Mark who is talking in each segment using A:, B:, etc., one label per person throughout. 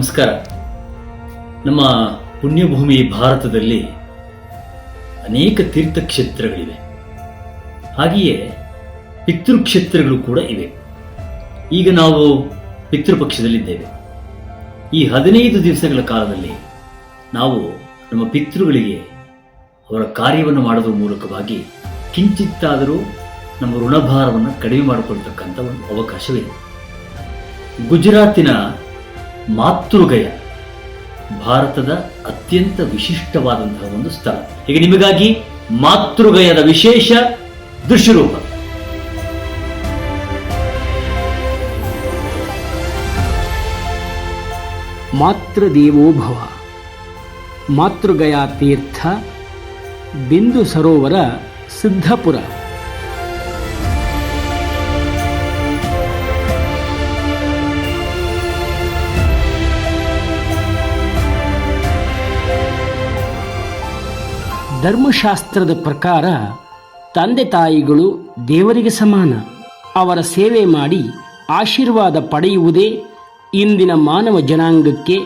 A: ನಮಸ್ಕಾರ. ನಮ್ಮ ಪುಣ್ಯಭೂಮಿ ಭಾರತದಲ್ಲಿ ಅನೇಕ ತೀರ್ಥಕ್ಷೇತ್ರಗಳಿವೆ. ಹಾಗೆಯೇ ಪಿತೃಕ್ಷೇತ್ರಗಳು ಕೂಡ ಇವೆ. ಈಗ ನಾವು ಪಿತೃಪಕ್ಷದಲ್ಲಿದ್ದೇವೆ. ಈ ಹದಿನೈದು ದಿವಸಗಳ ಕಾಲದಲ್ಲಿ ನಾವು ನಮ್ಮ ಪಿತೃಗಳಿಗೆ ಅವರ ಕಾರ್ಯವನ್ನು ಮಾಡುವ ಮೂಲಕವಾಗಿ ಕಿಂಚಿತ್ತಾದರೂ ನಮ್ಮ ಋಣಭಾರವನ್ನು ಕಡಿಮೆ ಮಾಡಿಕೊಳ್ತಕ್ಕಂಥ ಒಂದು ಅವಕಾಶವಿದೆ. ಗುಜರಾತಿನ ಮಾತೃಗಯ. ಭಾರತದ ಅತ್ಯಂತ ವಿಶಿಷ್ಟವಾದಂತಹ ಒಂದು ಸ್ಥಳ. ಈಗ ನಿಮಗಾಗಿ ಮಾತೃಗಯದ ವಿಶೇಷ ದೃಶ್ಯರೂಪ.
B: ಮಾತೃದೇವೋಭವ ಮಾತೃಗಯಾ ತೀರ್ಥ. ಬಿಂದು ಸರೋವರ ಸಿದ್ಧಪುರ. ಧರ್ಮಶಾಸ್ತ್ರದ ಪ್ರಕಾರ ತಂದೆ ತಾಯಿಗಳು ದೇವರಿಗೆ ಸಮಾನ. ಅವರ ಸೇವೆ ಮಾಡಿ ಆಶೀರ್ವಾದ ಪಡೆಯುವುದೇ ಇಂದಿನ ಮಾನವ ಜನಾಂಗಕ್ಕೆ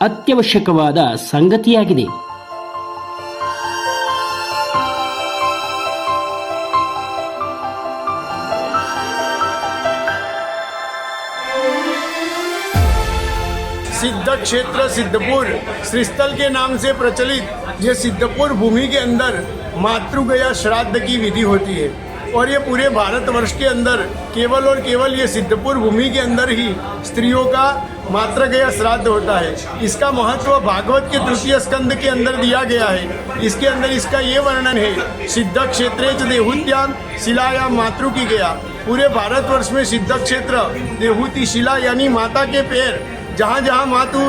B: ಅತ್ಯವಶ್ಯಕವಾದ ಸಂಗತಿಯಾಗಿದೆ.
C: सिद्ध क्षेत्र सिद्धपुर, श्रीस्थल के नाम से प्रचलित ये सिद्धपुर भूमि के अंदर मातृगया श्राद्ध की विधि होती है। और ये पूरे भारतवर्ष के अंदर केवल और केवल ये सिद्धपुर भूमि के अंदर ही स्त्रियों का मात्र मातृगया श्राद्ध होता है। इसका महत्व भागवत के तृतीय स्कंद के अंदर दिया गया है। इसके अंदर इसका ये वर्णन है सिद्ध क्षेत्र देहुत्याम शिलायाम मातृ की गया। पूरे भारतवर्ष में सिद्ध क्षेत्र देहूति शिला यानी माता के पैर जहाँ जहाँ माँ तू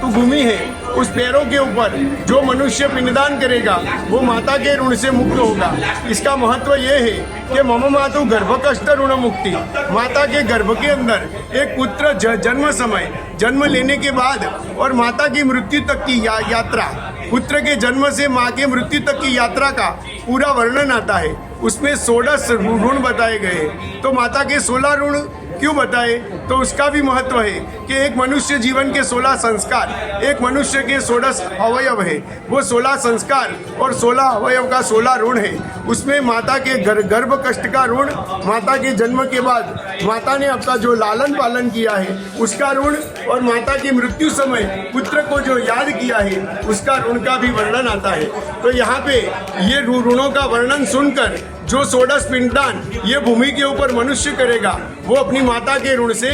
C: तू घूमी है उस पैरों के ऊपर जो मनुष्य पिंडदान करेगा वो माता के ऋण से मुक्त होगा। इसका महत्व ये है कि मम मातु गर्भ कष्ट ऋण मुक्ति। माता के गर्भ के अंदर एक पुत्र जन्म समय जन्म लेने के बाद और माता की मृत्यु तक की या, यात्रा। पुत्र के जन्म से माँ के मृत्यु तक की यात्रा का पूरा वर्णन आता है। उसमें सोलह ऋण बताए गए। तो माता के सोलह ऋण क्यों बताए? तो उसका भी महत्व है कि एक मनुष्य जीवन के 16 संस्कार एक मनुष्य के 16 अवयव है। वो 16 संस्कार और 16 अवयव का 16 ऋण है। उसमें माता के गर, गर्भ कष्ट का ऋण माता के जन्म के बाद माता ने अपना जो लालन पालन किया है उसका ऋण और माता की मृत्यु समय पुत्र को जो याद किया है उसका ऋण का भी वर्णन आता है। तो यहाँ पे ये ऋणों का वर्णन सुनकर जो सोडस पिंडदान ये भूमि के ऊपर मनुष्य करेगा वो अपनी माता के ऋण से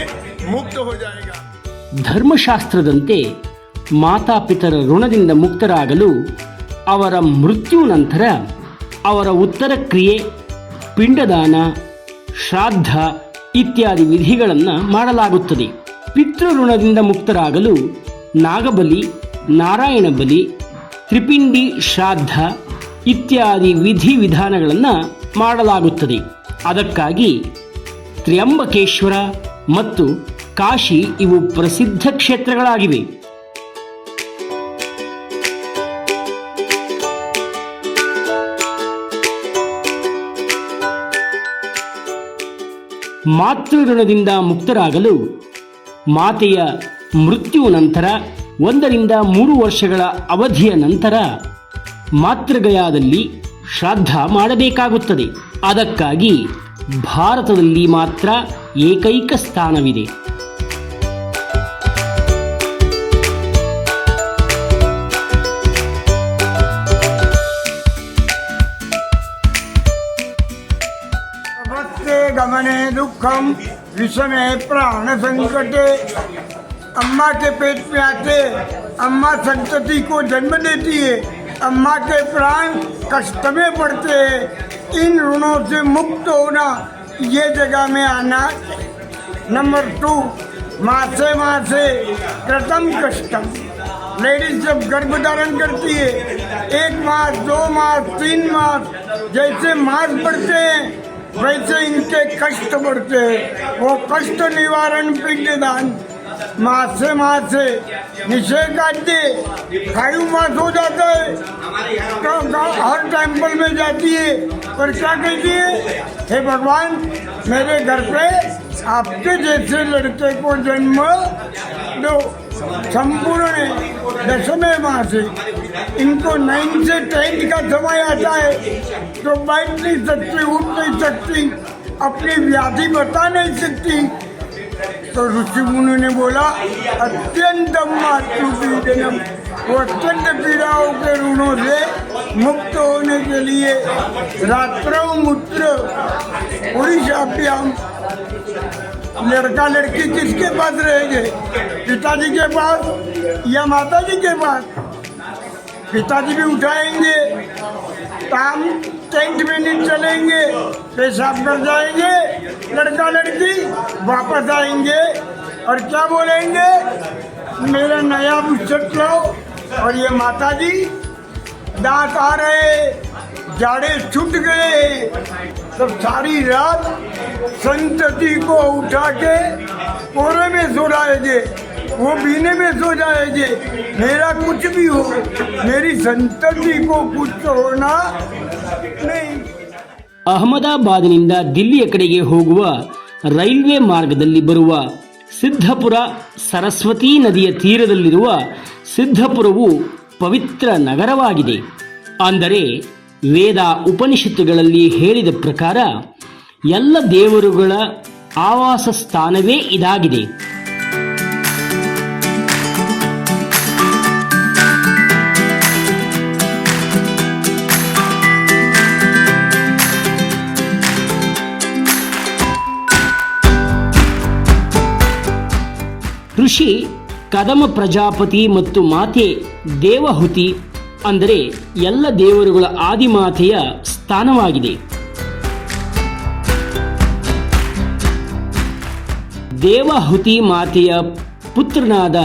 C: ಮುಕ್ತ
B: ಧರ್ಮಶಾಸ್ತ್ರದಂತೆ ಮಾತಾಪಿತರ ಋಣದಿಂದ ಮುಕ್ತರಾಗಲು ಅವರ ಮೃತ್ಯು ನಂತರ ಅವರ ಉತ್ತರ ಕ್ರಿಯೆ, ಪಿಂಡದಾನ ಶ್ರಾದ್ದ ಇತ್ಯಾದಿ ವಿಧಿಗಳನ್ನು ಮಾಡಲಾಗುತ್ತದೆ. ಪಿತೃಋಣದಿಂದ ಮುಕ್ತರಾಗಲು ನಾಗಬಲಿ, ನಾರಾಯಣ ಬಲಿ, ತ್ರಿಪಿಂಡಿ ಶ್ರಾದ್ದ ಇತ್ಯಾದಿ ವಿಧಿ ವಿಧಾನಗಳನ್ನು ಮಾಡಲಾಗುತ್ತದೆ. ಅದಕ್ಕಾಗಿ ತ್ರ್ಯಂಬಕೇಶ್ವರ ಮತ್ತು ಕಾಶಿ ಇವು ಪ್ರಸಿದ್ಧ ಕ್ಷೇತ್ರಗಳಾಗಿವೆ. ಮಾತೃ ಋಣದಿಂದ ಮುಕ್ತರಾಗಲು ಮಾತೆಯ ಮೃತ್ಯು ನಂತರ ಒಂದರಿಂದ ಮೂರು ವರ್ಷಗಳ ಅವಧಿಯ ನಂತರ ಮಾತೃಗಯಾದಲ್ಲಿ ಶ್ರಾದ್ದ ಮಾಡಬೇಕಾಗುತ್ತದೆ. ಅದಕ್ಕಾಗಿ ಭಾರತದಲ್ಲಿ ಮಾತ್ರ ಏಕೈಕ ಸ್ಥಾನವಿದೆ
D: अपत्ये गमने दुखम विषमे प्राण संकटे अम्मा के पेट में आते अम्मा संतति को जन्म देती है अम्मा के प्राण कष्ट में पड़ते हैं इन ऋणों से मुक्त होना ये जगह में आना नंबर टू, मासे मासे कृतम कष्टम। लेडीज़ जब गर्भ धारण करती है, एक मास, दो मास, तीन मास, जैसे मास बढ़ते हैं, वैसे इनके कष्ट बढ़ते हैं। वो कष्ट निवारण पिंडदान मास मास, निषेध काटते खायु मास हो जाता है। तो हर टेंपल में जाती है। पर क्या कहती है? हे भगवान, मेरे घर पे आपके जैसे लड़के को जन्म दो। संपूर्ण दसवें माह से इनको नाइन से टेंथ का समय आता है। तो बैठ नहीं सकती, उठ नहीं सकती, अपनी व्याधि बता नहीं सकती। तो ऋषि मुनि ने बोला, अत्यंत मातृपीडनम वो अत्यंत पीड़ाओं के ऋणों से मुक्त होने के लिए रात्रों मूत्र उड़ीसाभ्याम लड़का लड़की किसके पास रहेंगे? पिताजी के पास या माता जी के पास? पिताजी भी उठाएँगे। काम टेंट में नहीं चलेंगे, पेशाब कर जाएँगे, लड़का लड़की वापस आएँगे। और क्या बोलेंगे? मेरा नया बुस्सट लाओ। और ये माता जी दांत आ रहे, जाड़े छूट गए। तब सारी रात संतति को उठा के कोरे में सो जाएँगे वो बीने में सो जाएंगे मेरा कुछ भी हो मेरी संतति को कुछ होना नहीं
B: ಅಹಮದಾಬಾದ್ನಿಂದ ದಿಲ್ಲಿಯ ಕಡೆಗೆ ಹೋಗುವ ರೈಲ್ವೆ ಮಾರ್ಗದಲ್ಲಿ ಬರುವ ಸಿದ್ಧಪುರ ಸರಸ್ವತೀ ನದಿಯ ತೀರದಲ್ಲಿರುವ ಸಿದ್ಧಪುರವು ಪವಿತ್ರ ನಗರವಾಗಿದೆ ಅಂದರೆ ವೇದ ಉಪನಿಷತ್ತುಗಳಲ್ಲಿ ಹೇಳಿದ ಪ್ರಕಾರ ಎಲ್ಲ ದೇವರುಗಳ ಆವಾಸ ಸ್ಥಾನವೇ ಇದಾಗಿದೆ ಋಷಿ, ಕದಮ ಪ್ರಜಾಪತಿ ಮತ್ತು ಮಾತೆ ದೇವಹುತಿ ಅಂದರೆ ಎಲ್ಲ ದೇವರುಗಳ ಆದಿಮಾತೆಯ ಸ್ಥಾನವಾಗಿದೆ. ದೇವಹುತಿ ಮಾತೆಯ ಪುತ್ರನಾದ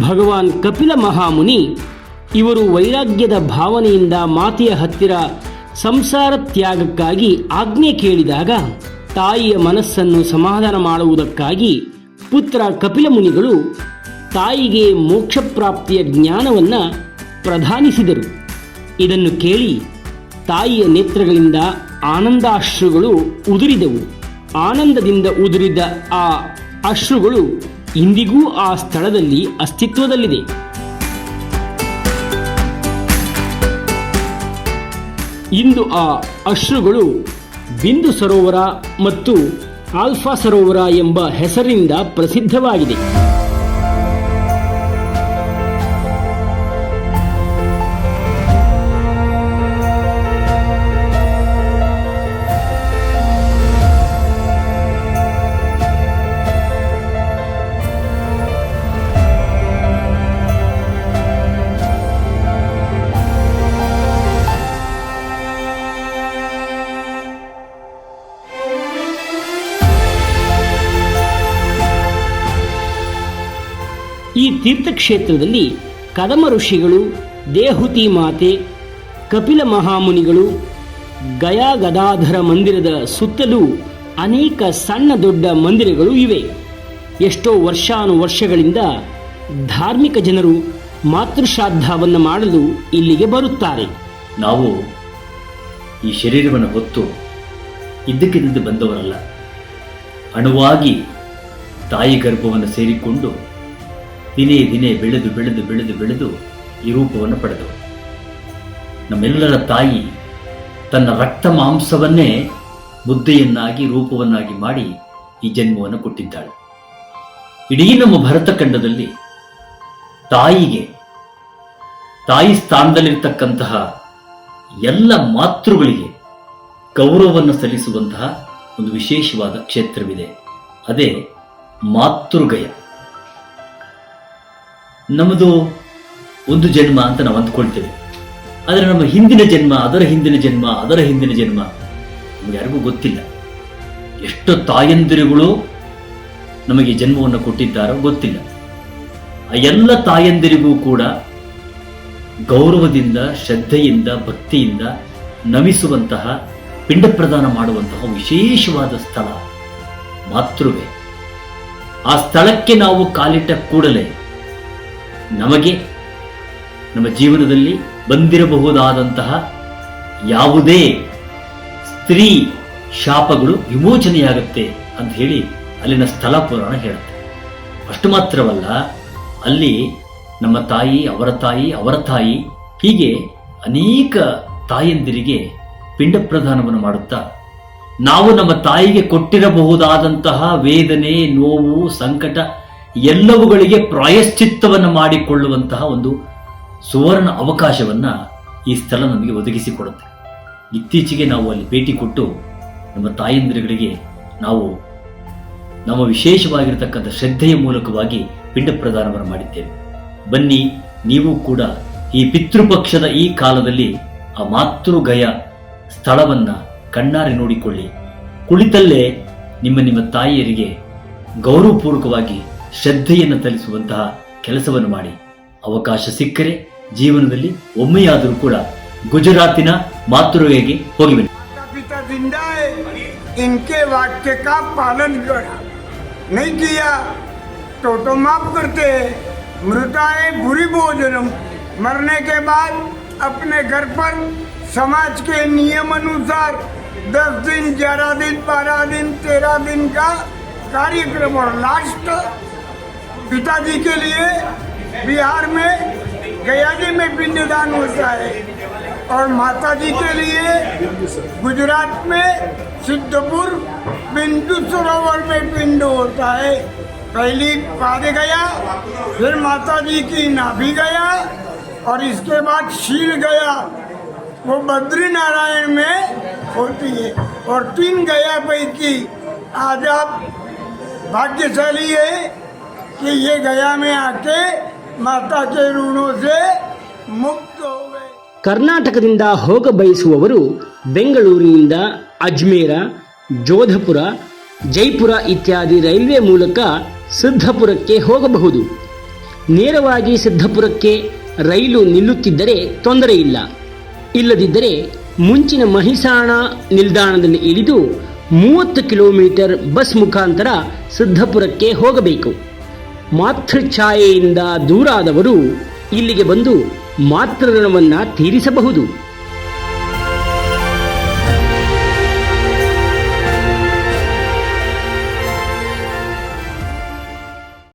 B: ಭಗವಾನ್ ಕಪಿಲ ಮಹಾಮುನಿ, ಇವರು ವೈರಾಗ್ಯದ ಭಾವನೆಯಿಂದ ಮಾತೆಯ ಹತ್ತಿರ ಸಂಸಾರ ತ್ಯಾಗಕ್ಕಾಗಿ ಆಜ್ಞೆ ಕೇಳಿದಾಗ ತಾಯಿಯ ಮನಸ್ಸನ್ನು ಸಮಾಧಾನ ಮಾಡುವುದಕ್ಕಾಗಿ ಪುತ್ರ ಕಪಿಲ ಮುನಿಗಳು ತಾಯಿಗೆ ಮೋಕ್ಷ ಪ್ರಾಪ್ತಿಯ ಜ್ಞಾನವನ್ನು ಪ್ರಧಾನಿಸಿದರು. ಇದನ್ನು ಕೇಳಿ ತಾಯಿಯ ನೇತ್ರಗಳಿಂದ ಆನಂದಾಶ್ರುಗಳು ಉದುರಿದವು. ಆನಂದದಿಂದ ಉದುರಿದ ಆ ಅಶ್ರುಗಳು ಇಂದಿಗೂ ಆ ಸ್ಥಳದಲ್ಲಿ ಅಸ್ತಿತ್ವದಲ್ಲಿದೆ. ಇಂದು ಆ ಅಶ್ರುಗಳು ಬಿಂದು ಸರೋವರ ಮತ್ತು ಆಲ್ಫಾ ಸರೋವರ ಎಂಬ ಹೆಸರಿನಿಂದ ಪ್ರಸಿದ್ಧವಾಗಿದೆ. ತೀರ್ಥಕ್ಷೇತ್ರದಲ್ಲಿ ಕದಮ ಋಷಿಗಳು, ದೇಹುತಿ ಮಾತೆ, ಕಪಿಲ ಮಹಾಮುನಿಗಳು, ಗಯಾ ಗದಾಧರ ಮಂದಿರದ ಸುತ್ತಲೂ ಅನೇಕ ಸಣ್ಣ ದೊಡ್ಡ ಮಂದಿರಗಳು ಇವೆ. ಎಷ್ಟೋ ವರ್ಷಾನುವರ್ಷಗಳಿಂದ ಧಾರ್ಮಿಕ ಜನರು ಮಾತೃಶ್ರಾದ್ದವನ್ನು ಮಾಡಲು ಇಲ್ಲಿಗೆ ಬರುತ್ತಾರೆ.
A: ನಾವು ಈ ಶರೀರವನ್ನು ಹೊತ್ತು ಇದ್ದಕ್ಕಿದ್ದಂತೆ ಬಂದವರಲ್ಲ. ಅಣುವಾಗಿ ತಾಯಿ ಗರ್ಭವನ್ನು ಸೇರಿಕೊಂಡು ದಿನೇ ದಿನೇ ಬೆಳೆದು ಬೆಳೆದು ಬೆಳೆದು ಬೆಳೆದು ಈ ರೂಪವನ್ನು ಪಡೆದು ನಮ್ಮೆಲ್ಲರ ತಾಯಿ ತನ್ನ ರಕ್ತ ಮಾಂಸವನ್ನೇ ಬುದ್ಧಿಯನ್ನಾಗಿ ರೂಪವನ್ನಾಗಿ ಮಾಡಿ ಈ ಜನ್ಮವನ್ನು ಕೊಟ್ಟಿದ್ದಾಳೆ. ಇಡೀ ನಮ್ಮ ಭರತ ಖಂಡದಲ್ಲಿ ತಾಯಿಗೆ, ತಾಯಿ ಸ್ಥಾನದಲ್ಲಿರ್ತಕ್ಕಂತಹ ಎಲ್ಲ ಮಾತೃಗಳಿಗೆ ಗೌರವವನ್ನು ಸಲ್ಲಿಸುವಂತಹ ಒಂದು ವಿಶೇಷವಾದ ಕ್ಷೇತ್ರವಿದೆ. ಅದೇ ಮಾತೃಗಯ. ನಮ್ಮದು ಒಂದು ಜನ್ಮ ಅಂತ ನಾವು ಅಂದ್ಕೊಳ್ತೇವೆ. ಆದರೆ ನಮ್ಮ ಹಿಂದಿನ ಜನ್ಮ, ಅದರ ಹಿಂದಿನ ಜನ್ಮ, ಅದರ ಹಿಂದಿನ ಜನ್ಮ ನಮ್ಗೆ ಯಾರಿಗೂ ಗೊತ್ತಿಲ್ಲ. ಎಷ್ಟು ತಾಯಂದಿರುಗಳು ನಮಗೆ ಜನ್ಮವನ್ನು ಕೊಟ್ಟಿದ್ದಾರೋ ಗೊತ್ತಿಲ್ಲ. ಆ ಎಲ್ಲ ತಾಯಂದಿರಿಗೂ ಕೂಡ ಗೌರವದಿಂದ, ಶ್ರದ್ಧೆಯಿಂದ, ಭಕ್ತಿಯಿಂದ ನಮಿಸುವಂತಹ, ಪಿಂಡ ಪ್ರದಾನ ಮಾಡುವಂತಹ ವಿಶೇಷವಾದ ಸ್ಥಳ ಮಾತೃವೆ. ಆ ಸ್ಥಳಕ್ಕೆ ನಾವು ಕಾಲಿಟ್ಟ ಕೂಡಲೇ ನಮಗೆ, ನಮ್ಮ ಜೀವನದಲ್ಲಿ ಬಂದಿರಬಹುದಾದಂತಹ ಯಾವುದೇ ಸ್ತ್ರೀ ಶಾಪಗಳು ವಿಮೋಚನೆಯಾಗುತ್ತೆ ಅಂತ ಹೇಳಿ ಅಲ್ಲಿನ ಸ್ಥಳ ಪುರಾಣ ಹೇಳುತ್ತೆ. ಅಷ್ಟು ಮಾತ್ರವಲ್ಲ, ಅಲ್ಲಿ ನಮ್ಮ ತಾಯಿ, ಅವರ ತಾಯಿ ಅವರ ತಾಯಿ ಹೀಗೆ ಅನೇಕ ತಾಯಂದಿರಿಗೆ ಪಿಂಡ ಪ್ರಧಾನವನ್ನು ಮಾಡುತ್ತಾ, ನಾವು ನಮ್ಮ ತಾಯಿಗೆ ಕೊಟ್ಟಿರಬಹುದಾದಂತಹ ವೇದನೆ, ನೋವು, ಸಂಕಟ ಎಲ್ಲವುಗಳಿಗೆ ಪ್ರಾಯಶ್ಚಿತ್ತವನ್ನು ಮಾಡಿಕೊಳ್ಳುವಂತಹ ಒಂದು ಸುವರ್ಣ ಅವಕಾಶವನ್ನ ಈ ಸ್ಥಳ ನಮಗೆ ಒದಗಿಸಿಕೊಡುತ್ತೆ. ಇತ್ತೀಚೆಗೆ ನಾವು ಅಲ್ಲಿ ಭೇಟಿ ಕೊಟ್ಟು ನಮ್ಮ ತಾಯಂದಿರುಗಳಿಗೆ ನಾವು ನಮ್ಮ ವಿಶೇಷವಾಗಿರತಕ್ಕಂಥ ಶ್ರದ್ಧೆಯ ಮೂಲಕವಾಗಿ ಪಿಂಡ ಪ್ರದಾನವನ್ನು ಮಾಡಿದ್ದೇವೆ. ಬನ್ನಿ, ನೀವು ಕೂಡ ಈ ಪಿತೃಪಕ್ಷದ ಈ ಕಾಲದಲ್ಲಿ ಆ ಮಾತೃಗಯ ಸ್ಥಳವನ್ನ ಕಣ್ಣಾರೆ ನೋಡಿಕೊಳ್ಳಿ. ಕುಳಿತಲ್ಲೇ ನಿಮ್ಮ ನಿಮ್ಮ ತಾಯಿಯರಿಗೆ ಗೌರವಪೂರ್ವಕವಾಗಿ ಶ್ರದ್ಧೆಯನ್ನು ತಲಿಸುವಂತಹ ಕೆಲಸವನ್ನು ಮಾಡಿ ಅವಕಾಶ ಸಿಕ್ಕರೆ ಜೀವನದಲ್ಲಿ ಒಮ್ಮೆಯಾದರೂ ಕೂಡ ಗುಜರಾತಿನ ಮಾತೃಗೆಗೆ ಹೋಗಿ ಬನ್ನಿ
D: माता पिता जिंदा है इनके वाक्य का पालन कर नहीं किया तो तो माफ करते हैं मृताए बुरी भोजनम मरने के बाद अपने घर पर समाज के नियम अनुसार दस दिन ग्यारह दिन बारह दिन तेरह दिन का कार्यक्रम और लास्ट पिताजी के लिए बिहार में गया जी में पिंडदान होता है और माता जी के लिए गुजरात में सिद्धपुर, बिंदु सरोवर में पिंड होता है। पहली पाद गया, फिर माता जी की नाभि गया और इसके बाद शील गया। वो बद्री नारायण में होती है और तीन गया पैकी आज आप भाग्यशाली है। कि ये गया में आके माता के ऋणों से मुक्त हो गए
B: ಕರ್ನಾಟಕದಿಂದ ಹೋಗ ಬಯಸುವವರು ಬೆಂಗಳೂರಿನಿಂದ ಅಜ್ಮೇರ ಜೋಧಪುರ ಜೈಪುರ ಇತ್ಯಾದಿ ರೈಲ್ವೆ ಮೂಲಕ ಸಿದ್ಧಪುರಕ್ಕೆ ಹೋಗಬಹುದು ನೇರವಾಗಿ ಸಿದ್ಧಪುರಕ್ಕೆ ರೈಲು ನಿಲ್ಲುತ್ತಿದ್ದರೆ ತೊಂದರೆ ಇಲ್ಲ ಇಲ್ಲದಿದ್ದರೆ ಮುಂಚಿನ ಮಹಿಸಾಣ ನಿಲ್ದಾಣದಲ್ಲಿ ಇಳಿದು ಮೂವತ್ತು ಕಿಲೋಮೀಟರ್ ಬಸ್ ಮುಖಾಂತರ ಸಿದ್ಧಪುರಕ್ಕೆ ಹೋಗಬೇಕು ಮಾತೃಛಾಯೆಯಿಂದ ದೂರಾದವರು ಇಲ್ಲಿಗೆ ಬಂದು ಮಾತೃಋಣವನ್ನು ತೀರಿಸಬಹುದು.